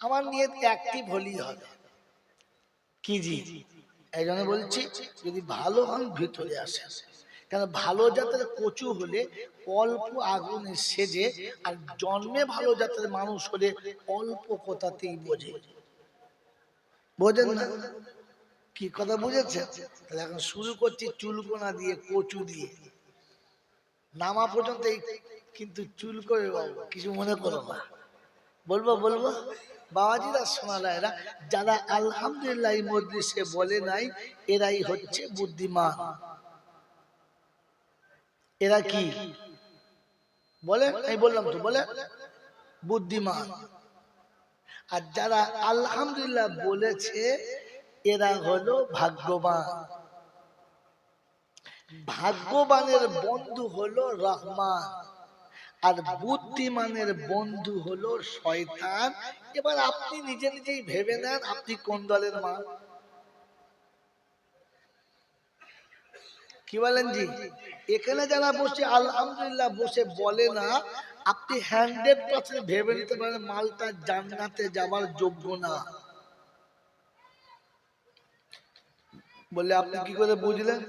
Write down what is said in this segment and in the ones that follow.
আমার নিয়ে অ্যাক্টিভ হলেই হবে। কি জি? এই জন্য বলছি, যদি ভালো হন ভিতরে আসে কেন ভালো জাতের কচু হলে অল্প আগুনে সেজে আর জন্মে ভালো জাতের মানুষ হলে অল্প কথাতেই বোঝে। বোঝেন না? কি কথা বুঝেছে তাহলে এখন শুরু করছি চুলকোনা দিয়ে, কচু দিয়ে। নামা পর্যন্ত কিন্তু চুল করে কিছু মনে করো না। বলব বলব? বাবাজিরা সোনালায়রা, যারা আলহামদুলিল্লাহ মজলিসে বলে নাই, এরাই হচ্ছে বুদ্ধিমান। এরা কি? বলে? আমি বললাম তো, বলে? বুদ্ধিমান। আর যারা আলহামদুলিল্লাহ বলেছে, এরা হলো ভাগ্যবান। ভাগ্যবানের বন্ধু হলো রহমান। আর বুদ্ধিমানের বন্ধু হলো শয়তান এবার আপনি নিজে নিজেই ভেবে নেন, আপনি কোন দলের মা? কি বলেন জি? এখানে যারা বসে, আলহামদুলিল্লাহ বসে বলে না, আপনি হান্ড্রেড পার্সেন্ট ভেবে নিতে পারেন মালটা জান্নাতে যাওয়ার যোগ্য না। বললে আপনি কি করে বুঝলেন?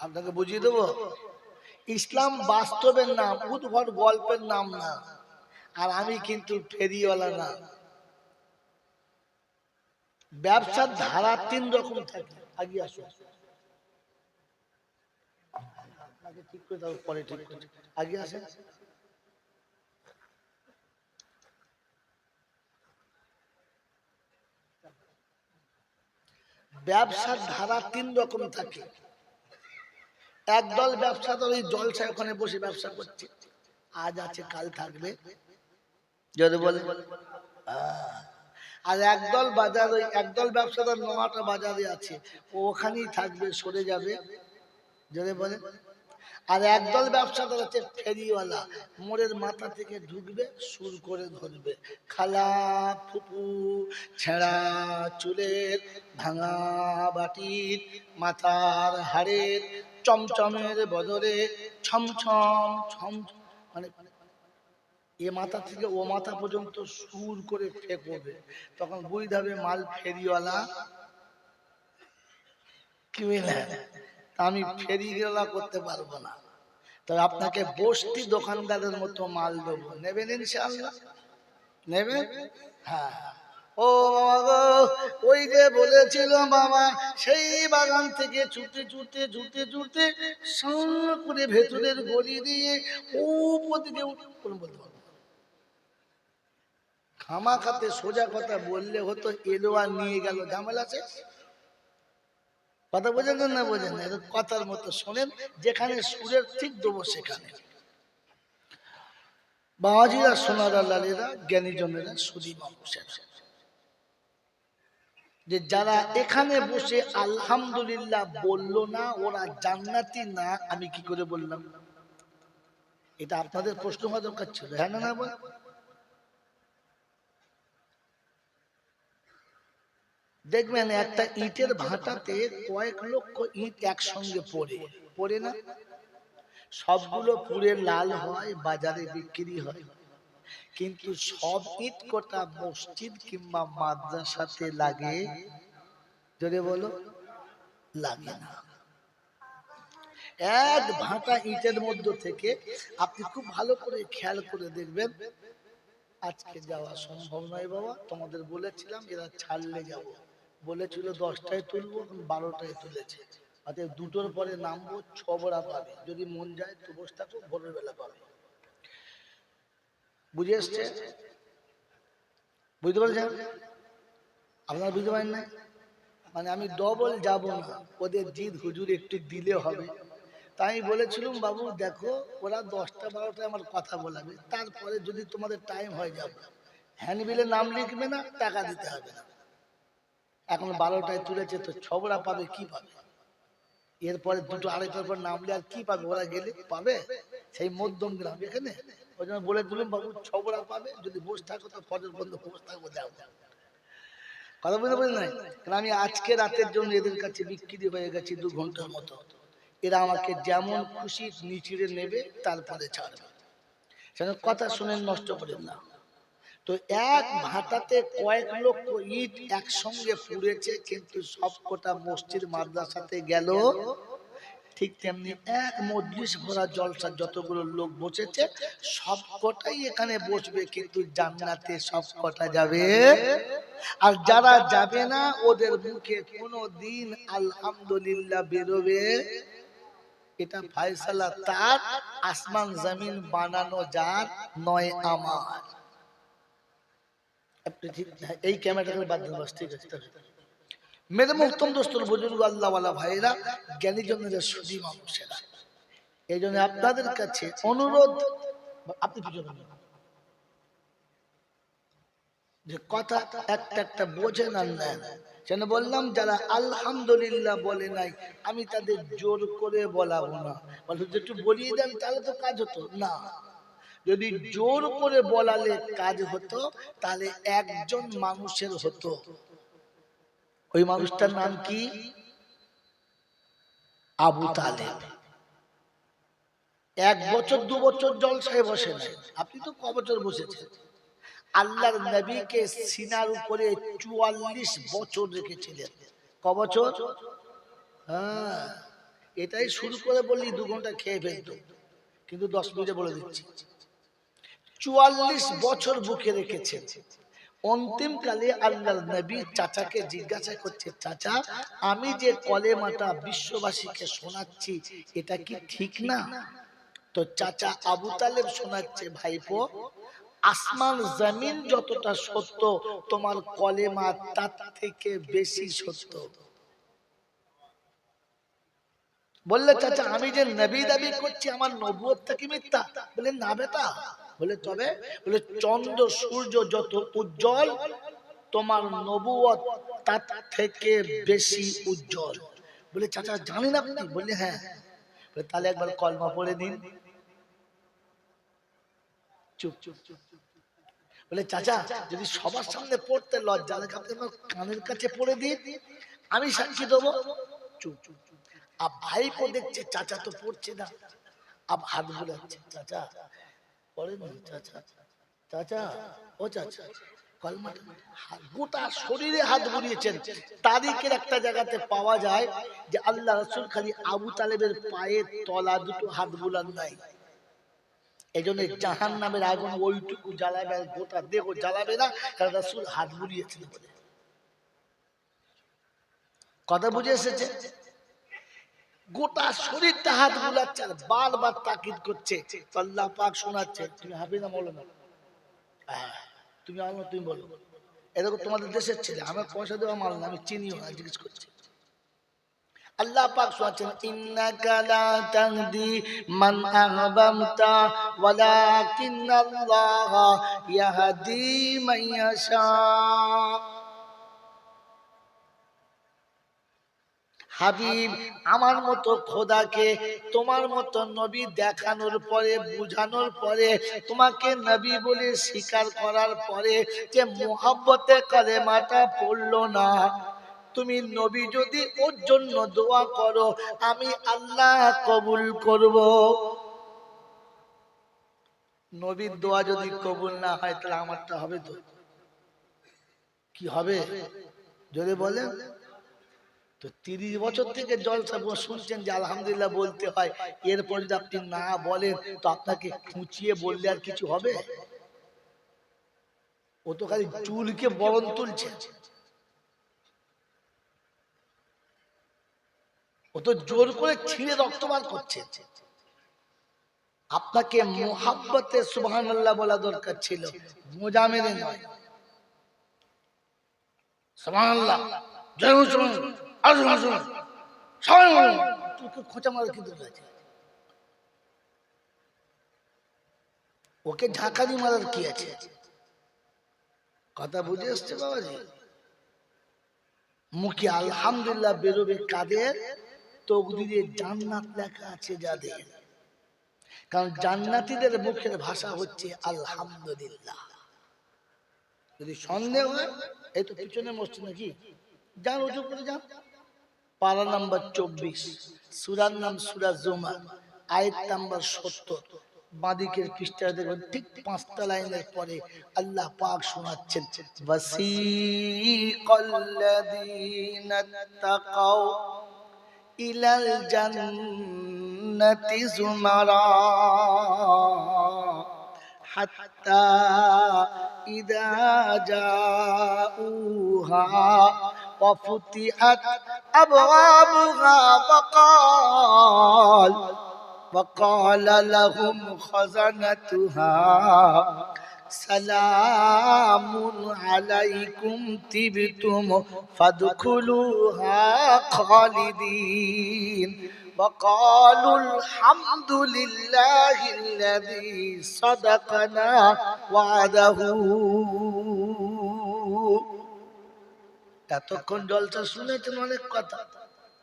আপনাকে বুঝিয়ে দেবো? ইসলাম বাস্তবের নাম, উদ্ভট গল্পের নাম না। আর আমি কিন্তু ফেরিওয়ালা না। ব্যবসার ধারা তিন রকম থাকে। আগে আসো। আপনাকে ঠিক করে দাও পরে ঠিক করে আগে আসেন ব্যবসার ধারা তিন রকম থাকে। একদল ব্যবসাদার ওই জলসায় ওখানে বসে ব্যবসা করছে। আজ আছে কাল থাকবে। যদি বলে আর একদল বাজার ওই একদল ব্যবসাদার নটা বাজারে আছে ওখানেই থাকবে সরে যাবে। যদি বলে আর একদল ব্যবসাদার আছে ফেরিওয়ালা মোড়ের মাথা থেকে ঢুকবে সুর করে ধরবে। খালা ফুপু ছেঁড়া চুলের ভাঙা বাটির মাথার হাড়ের চমচমের বদলে ছমছম ছম মানে এ মাথা থেকে ও মাথা পর্যন্ত সুর করে ফেকবে তখন বুঝতে হবে মাল ফেরিওয়ালা কি বুঝলেন আমি ফেরিওয়ালা করতে পারব না। তবে আপনাকে বস্তি দোকানদারের মতো মাল দেবো। নেবেন ইনশাআল্লাহ? নেবেন? হ্যাঁ। ও বাবা ওই যে বলেছিল বাবা, সেই বাগান থেকে ছুটে ছুটে ছুটে ছুটে সাঁ করে ভেতরের গলি দিয়ে উপর দিকে উঠে কোনো বলতে খাতে সোজা কথা বললে হতো এলো আর নিয়ে গেল, ঝামেলা শেষ? কথা বোঝেন না বোঝেন না কথার মতো শোনেন, যেখানে সুরের ঠিক দেবো সেখানে। বাবাজিরা, সোনারা, লালেরা জ্ঞানীজনেরা সুদী মানুষেরা যে যারা এখানে বসে আলহামদুলিল্লাহ বলল না, ওরা জান্নাতি না, আমি কি করে বললাম? এটা আপনাদের প্রশ্ন হওয়া দরকার ছিল হ্যাঁ না না দেখবেন একটা ইটের ভাটাতে কয়েক লক্ষ ইট একসঙ্গে পড়ে। পড়ে না? সবগুলো পুড়ে লাল হয়, বাজারে বিক্রি হয়। কিন্তু সব ইট কটা মসজিদ কিংবা মাদ্রাসাতে লাগে? যদি বলো, লাগে না। এক ভাটা ইটের মধ্যে থেকে আপনি খুব ভালো করে খেয়াল করে দেখবেন, আজকে যাওয়া সম্ভব নয় বাবা, তোমাদের বলেছিলাম এরা ছাড়লে যাব। বলেছিল দশটায় তুলবো এখন বারোটায় তুলেছে। অতএব দুটোর পরে নামবো, ছবড়া পাবে। যদি মন যায় তো বসে থাকো বেলা পাবে। বুঝে এসছে? বুঝতে পারছেন? আপনারা বুঝতে পারেন না মানে আমি ডবল যাব না। ওদের জিদ হুজুর একটু দিলে হবে। তাই বলেছিলাম, বাবু, দেখো, ওরা দশটা, বারোটায় আমার কথা বলাবে। তারপরে যদি তোমাদের টাইম হয়ে যাবে হ্যান্ডবিলে নাম লিখবে না, টাকা দিতে হবে না। এখন বারোটায় তুলেছে, তো ছবড়া পাবে কি পাবে এরপরে দুটো আড়াইটার পর নামলে আর কি পাবে? ওরা গেলে পাবে? সেই মধ্যম গ্রাম এখানে? ওই জন্য বলে দিলাম, বাবু, ছবড়া পাবে? যদি বসে থাকো, তো ফজর বন্ধ বসে থাকব যাও। কথা বুঝতে পারি নাই কারণ আমি আজকে রাতের জন্য এদের কাছে বিক্রি হয়ে গেছি দু ঘণ্টার মতো। এরা আমাকে যেমন খুশি নিচিড়ে নেবে, তারপরে ছাড়বে। সেজন্য কথা শুনে নষ্ট করেন না। তো এক ভাটাতে কয়েক লক্ষ ইট একসঙ্গে পুড়েছে, কিন্তু সবকটা মসজিদ মাদ্রাসাতে গেল। ঠিক তেমনি এক মজলিস ভরা জলসা যতগুলো লোক বসেছে, সবকটাই এখানে বসবে, কিন্তু জান্নাতে সবকটা যাবে। আর যারা যাবে না, ওদের মুখে কোনো দিন আলহামদুলিল্লাহ বেরোবে। এটা ফায়সালা তার, আসমান জমিন বানানো যার, নয় আমার। এই ক্যামেরাটা বাদ দিন বাস, ঠিক আছে মেরে মুক্তম দোস্তর বুজুর্গ আল্লাহওয়ালা জ্ঞানী জনের সুদী মানুষেরা। এই জন্য আপনাদের কাছে অনুরোধ আপনি পিছনে যে কথা একটা একটা বোঝেন আর নেন। বললাম যারা আলহামদুলিল্লাহ বলে নাই আমি তাদের জোর করে বলাবো না। বলতো একটু বলিয়ে দেন তাহলে তো কাজ হতো। না। যদি জোর করে বলালে কাজ হতো, তাহলে একজন মানুষের হতো। ওই মানুষটার নাম কি? আবু তালেব। এক বছর, দু বছর জল জলসায় বসে নাই। আপনি তো ক বছর বসেছেন? আল্লাহর নবীকে সিনার উপরে চুয়াল্লিশ বছর রেখেছিলেন। ক বছর? হ্যাঁ। এটাই শুরু করে বললি দু ঘণ্টা খেয়ে ফেলতো। কিন্তু দশ মিনিটে বলে দিচ্ছি। চুয়াল্লিশ বছর বুকে রেখেছেন। অন্তিম কালে আল্লাহ নবী চাচাকে জিজ্ঞাসা করছে, চাচা, আমি যে কলেমাটা বিশ্ববাসীকে শোনাচ্ছি, এটা কি ঠিক না? তো চাচা আবু তালেব শোনাচ্ছে, ভাইপো, আসমান জমিন যতটা সত্য, তোমার কলেমা তার থেকে বেশি সত্য। বললে, চাচা, আমি যে নবী দাবি করছি, আমার নবুয়তটা কি মিথ্যা? বলে না বেটা বলে তবে? বলে, চন্দ্র, সূর্য যত উজ্জ্বল, তোমার নবুয়ত তার থেকে বেশি উজ্জ্বল। বলে, চাচা, জানেন আপনি? বললে হ্যাঁ। বলে, তাহলে একবার কলমা পড়ে দিন চুপ চুপ চুপ। বলে, চাচা, যদি সবার সামনে পড়তে লজ্জা লাগে, আপনি আমার কানের কাছে পড়ে দিন। আমি সাক্ষী দেবো। চুপ চুপ আর ভাইপো দেখছে, চাচা তো পড়ছে না। আব হাত বুলাচ্ছে। চাচা পড়ে না চাচা। ও চাচা গোটা শরীরে হাত একটা জায়গাতে পাওয়া যায় যে আল্লাহ রসুল খালি আবু তালেবের পায়ের তলা দুটো হাত এই জাহান নামের আগুন ওইটুকু জ্বালাবে গোটা দেহ জ্বালাবে না, কারণ রাসুল হাত বুলিয়েছেন বলে। কথা বুঝে এসেছে? গোটা শরীরটা হাত বুলাচ্ছে আর বারবার তাকিদ করছে। আল্লাহ পাক শোনাচ্ছে তুমি হাফিজ না বলো না হ্যাঁ, তুমি আলো তুমি বলো। এরকম তোমাদের দেশের ছেলে আমার পয়সা দেওয়া মাল না আমি চিনিও না জিজ্ঞেস করছি। আল্লাহ পাক শোনাচ্ছেন ইন্নাকা লা তাহদি মান আহবামতা ওয়ালাকিন্নাল্লাহ ইয়াহদি মান ইয়াশা। হাবিব, আমার মতো খোদাকে, তোমার মতো নবী দেখানোর পরে, বুঝানোর পরে, তোমাকে নবী বলে স্বীকার করার পরে যে মোহাব্বতে কালেমাটা পড়ল না। তুমি নবী যদি ওর জন্য দোয়া করো, আমি আল্লাহ কবুল করব। নবীর দোয়া যদি কবুল না হয়, তাহলে আমারটা হবে তো? কি হবে? যদি বলেন। তো তিরিশ বছর থেকে জলসা শুনছেন যে আলহামদুলিল্লাহ বলতে হয়। এরপর যদি আপনি না বলেন, তো আপনাকে খুঁচিয়ে বললে আর কিছু হবে? ও তো খালি চুলকে বরণ তুলছে। ও তো জোর করে ছিঁড়ে রক্ত বার করছে। আপনাকে মোহাব্বতে সুবহান বলা দরকার ছিল। মোজা মেরে নয়। সুবহান জয় হোক সুবহান আসুন আসুন। সবাই খোঁচা মারা কিন্তু রয়েছে ওকে ঝাঁকানি মারার কি আছে? কথা বুঝে এসছে বাবাজি? মুখে আলহামদুলিল্লাহ বেরোবে কাদের? তকদিরে জান্নাত লেখা আছে যাদের। কারণ জান্নাতীদের মুখের ভাষা হচ্ছে আলহামদুলিল্লাহ। যদি সন্দেহ হয়, এই তো পিছনে মসজিদ নাকি? যান, উঁচু করে যান। পারা নম্বর চব্বিশ, সুরার নাম সুরা জমা আয়ের নাম্বার সত্তর। বাঁদিকের পৃষ্ঠা দেখবেন ঠিক পাঁচটা লাইনের পরে আল্লাহ পাক শোনাচ্ছেন ইলাল জান্নাতি জুমারা হাত্তা ইদা জাউহা ওয়া ফুতিআত أبوابها فقال وقال لهم خزنتها سلام عليكم تبتم فادخلوها خالدين وقالوا الحمد لله الذي صدقنا وعده এতক্ষণ জলসা শুনেছেন অনেক কথা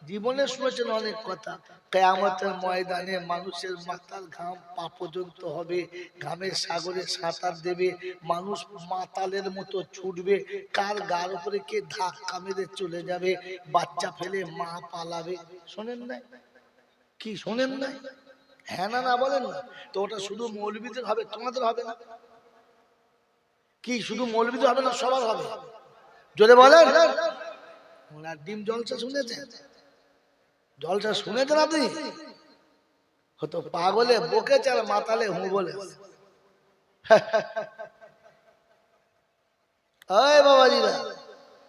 জীবনে শুনেছেন অনেক কথা। কেয়ামতের ময়দানে মানুষের মাথার ঘাম পা পর্যন্ত হবে ঘামের সাগরে সাঁতার দেবে মানুষ মাতালের মতো ছুটবে কার গার উপরে কে ধাক্কা মেরে চলে যাবে বাচ্চা ফেলে মা পালাবে শোনেন না কি শোনেন না হ্যাঁ না না বলেন না। তো ওটা শুধু মৌলবীদের হবে তোমাদের হবে না? কি শুধু মৌলবীদের হবে না সবার হবে? যদি বলেন, ওনার ডিম জলসা শুনেছেন জলসা শুনেছেন আপনি? হতো পাগলে, বকেছে আর মাতালে হু বলে।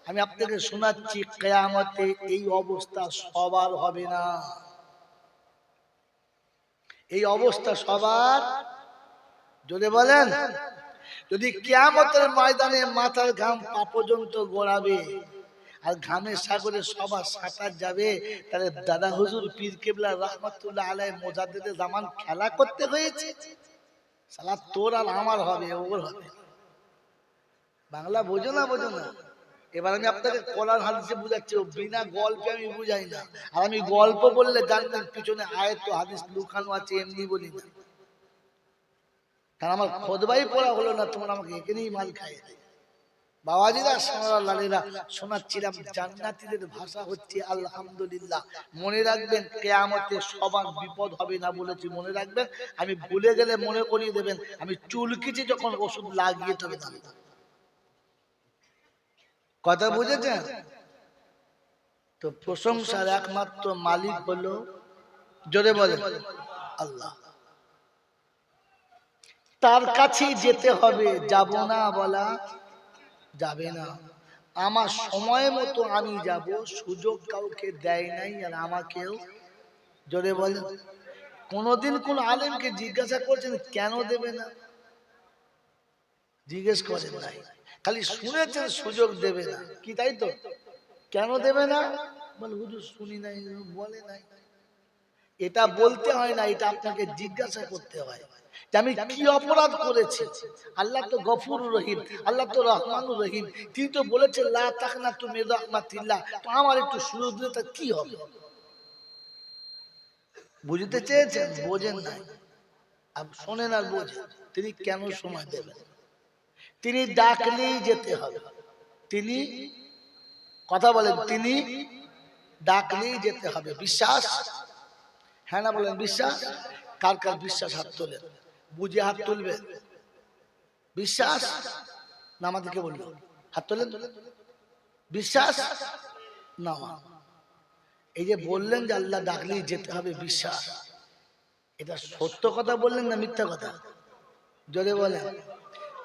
আমি আপনাকে শোনাচ্ছি, কেয়ামতে এই অবস্থা সবার হবে না। এই অবস্থা সবার, যদি বলেন যদি কেয়ামতের ময়দানে মাথার ঘাম পা পর্যন্ত গড়াবে আর ঘামের সাগরে সবার সাঁতার যাবে, তাহলে দাদা হুজুর পীর কেবলা রহমতুল্লাহ আলাই মোজাদ্দেদে জামান খেলা করতে হয়েছে। সালা তোর আর আমার হবে, ওর হবে। বাংলা বোঝো না বোঝো না। এবার আমি আপনাকে কলার হাদিসে বুঝাচ্ছি বিনা গল্পে আমি বুঝাই না। আর আমি গল্প বললে জানবেন, পিছনে আয়ত হাদিস লুকানো আছে, এমনি বলি না। কারণ আমার খোদবাই পড়া হলো না তোমরা আমাকে এখানেই মাল খাইয়ে বাবাজিরা শোনাচ্ছিলাম ভাষা হচ্ছে মনে রাখবেন সবার বিপদ হবে না বলেছি মনে রাখবেন, আমি ভুলে গেলে মনে করিয়ে দেবেন, আমি চুলকিছি যখন ওষুধ লাগিয়ে তবে কথা বুঝেছেন? তো প্রশংসার একমাত্র মালিক হলো, জোরে বলে আল্লাহ। তার কাছেই যেতে হবে। যাব না বলা যাবে না। আমার সময় মতো আমি যাব, সুযোগ কাউকে দেয় নাই আর আমাকেও। জোরে বলে কোনদিন কোন আলেমকে জিজ্ঞাসা করছেন, কেন দেবে না? জিজ্ঞেস করেন নাই। খালি শুনেছেন, সুযোগ দেবে না। কি তাই তো? কেন দেবে না? বলে, হুজুর শুনি নাই, বলে নাই। এটা বলতে হয় না, এটা আপনাকে জিজ্ঞাসা করতে হয় আমি কি অপরাধ করেছি? আল্লাহ তো গফুর রহিম, আল্লাহ তো রহমানুর রহিম। তিনি তো বলেছেন, লা তাকনা তুমি আমার একটু সুযোগ দিলে তা কি হবে? বুঝতে চেয়েছেন? বোঝেন নাই। আর শোনেন আর বোঝেন, তিনি কেন সময় দেবেন? তিনি ডাকলেই যেতে হবে। তিনি, কথা বলেন, তিনি ডাকলেই যেতে হবে। বিশ্বাস? হ্যাঁ না বলেন, বিশ্বাস? কার কার বিশ্বাস হাত তোলেন বুঝে হাত তুলবে? বিশ্বাস? না, আমাদেরকে বলল হাত তোলেন? বিশ্বাস? না। এই যে বললেন যে আল্লাহ ডাকলেই যেতে হবে, বিশ্বাস। এটা সত্য কথা বললেন না মিথ্যা কথা? জোরে বলেন।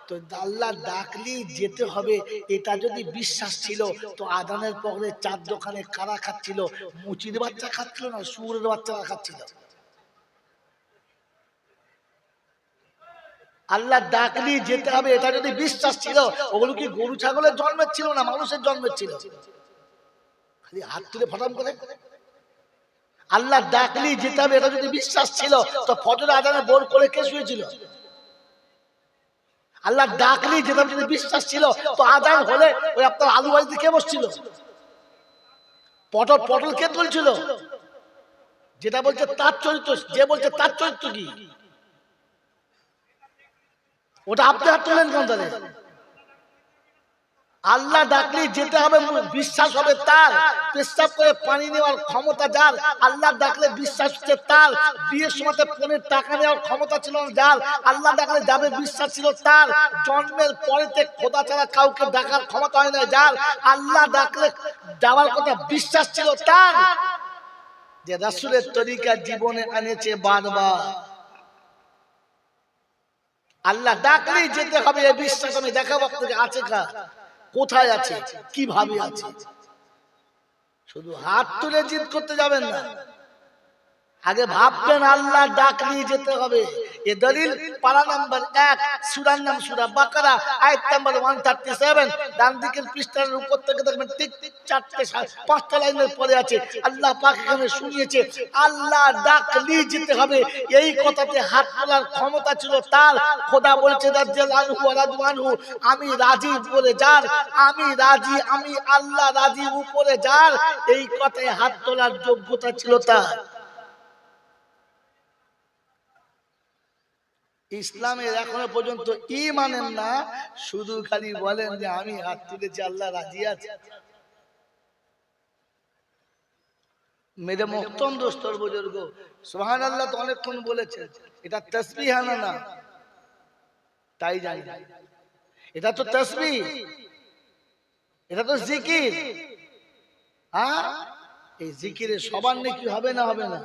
তো আল্লাহ ডাকলেই যেতে হবে, এটা যদি বিশ্বাস ছিল, তো আদানের পরে চার দোকানে কারা খাচ্ছিল? মুচির বাচ্চা খাচ্ছিল না সুরের বাচ্চারা খাচ্ছিল? আল্লাহ ডাকলি যেতে হবে, এটা যদি বিশ্বাস ছিল, ওগুলো কি গরু ছাগলের জন্মের ছিল না মানুষের জন্মের ছিল? খালি হাত তুলে ফটাম করে। আল্লাহ ডাকলি যেতে হবে, এটা যদি বিশ্বাস ছিল, তো ফজর আদানে বোর করে কে শুয়েছিল? আল্লাহ ডাকলি যেতাম যদি বিশ্বাস ছিল, তো আদান হলে ওই আপনার আলু বাড়িতে কে বসছিল? পটল পটল কে তুলছিল? যেটা বলছে তার চরিত্র, যে বলছে তার চরিত্র কি? ওটা আপনি হাত কোন তাদের আল্লাহ ডাকলে যেতে হবে, বিশ্বাস হবে তার। পেশাব করে পানি নেওয়ার ক্ষমতা যার। আল্লাহ ডাকলে বিশ্বাস হচ্ছে তার। বিয়ের সময় ফোনের টাকা নেওয়ার ক্ষমতা ছিল যার। আল্লাহ ডাকলে যাবে বিশ্বাস ছিল তার। জন্মের পরেতে খোদা ছাড়া কাউকে ডাকার ক্ষমতা হয় না যার। আল্লাহ ডাকলে যাওয়ার কথা বিশ্বাস ছিল তার। যে রাসুলের তরিকা জীবনে আনেছে বারবার। আল্লাহ ডাকলেই যেতে হবে এই বিশ্বাস আমি দেখাবো আপনাকে আছে কার। কোথায় আছে? কীভাবে আছে? শুধু হাত তুলে জিদ করতে যাবেন না। আগে ভাববেন আল্লাহ ডাক নিয়ে যেতে হবে। এ দলিল পারা নাম্বার এক, সুরার নাম সুরা বাকারা, আয়াত নাম্বার ওয়ান থার্টি সেভেন ডান দিকের পৃষ্ঠার উপর থেকে দেখবেন ঠিক চারটে পাঁচটা লাইনের পরে আছে, আল্লাহ পাক এখানে শুনিয়েছে, আল্লাহ ডাক নিয়ে যেতে হবে। এই কথাতে হাত তোলার ক্ষমতা ছিল তার। খোদা বলছে আমি রাজি উপরে যার, আমি রাজি, আমি আল্লাহ রাজি উপরে যার। এই কথায় হাত তোলার যোগ্যতা ছিল তার। ইসলামের এখনও পর্যন্ত ই মানেন না, শুধু খালি বলেন যে আমি হাত তুলেছি, আল্লাহ রাজি আছে। মেরে মোহতম দোস্তর বুজুর্গ। সোহান আল্লাহ তো অনেকক্ষণ বলেছেন, এটা তসবি হানা না? তাই জানি এটা তো তসবি এটা তো জিকির। হ্যাঁ? এই জিকিরে সবার নাকি হবে না হবে না?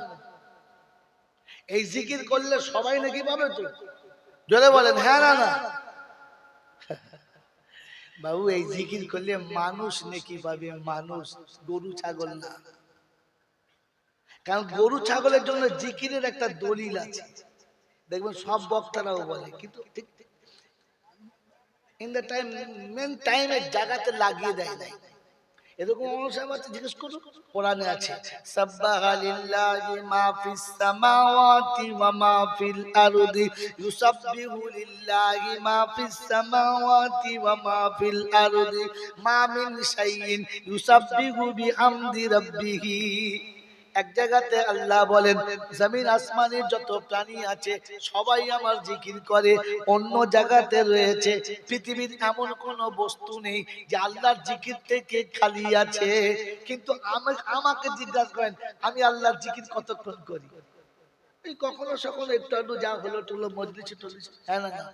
এই জিকির করলে সবাই নাকি পাবে তো? জোরে বলেন হ্যাঁ না না? বাবু এই জিকির করলে মানুষ নাকি পাবে? মানুষ গরু ছাগল না। কারণ গরু ছাগলের জন্য জিকিরের একটা দলিল আছে। দেখবেন সব বক্তারাও বলে কিন্তু ইন দ্য টাইম মেন টাইমের জায়গাতে লাগিয়ে দেয়। নাই এরকম মানুষ আছে জিজ্ঞেস করুন। কোরআনে আছে। সাব্বাহা লিল্লাহি মা ফিস সামাওয়াতি ওয়া মা ফিল আরদি ইউসাব্বিহু লিল্লাহি মা ফিস সামাওয়াতি ওয়া মা ফিল আরদি মা মিন শাইইন ইউসাব্বিহু বিহামদি রাব্বিহি। এক জায়গাতে আল্লাহ বলেন, জমিন আসমানের যত প্রাণী আছে, সবাই আমার জিকির করে, অন্য জায়গাতে রয়েছে। পৃথিবীর এমন কোন বস্তু নেই যে আল্লাহর জিকির থেকে খালি আছে। কিন্তু আমি- আমাকে জিজ্ঞাসা করেন, আমি আল্লাহর জিকির কতক্ষণ করি? এই কখনো সখনো একটু একটু যা হলো টুলো মজলিছি টলিছি হ্যাঁ না?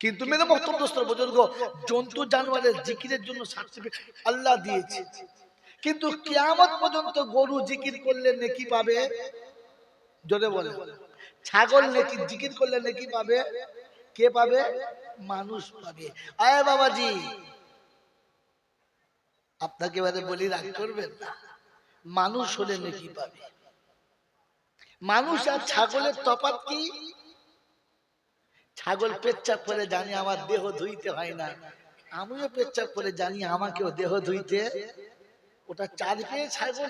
কিন্তু মেরে দোস্ত, বুজুর্গ, জন্তু জানোয়ারের জিকিরের জন্য সার্টিফিকেট আল্লাহ দিয়েছে। কিন্তু কিয়ামত পর্যন্ত গরু জিকির করলে নেকি পাবে? জোরে বলে ছাগল নেকি জিকির করলে নেকি পাবে? কে পাবে? মানুষ পাবে। আয় বাবাজি আপনাকে এবারে বলি রাগ করবেন না। মানুষ হলে নেকি পাবে। মানুষ আর ছাগলের তফাৎ কি? ছাগল পেচ্ছাপ করে জানি আমার দেহ ধুইতে হয় না। আমিও পেচ্ছাপ করে জানি আমাকেও দেহ ধুইতে ওটা চার পেয়ে ছাগল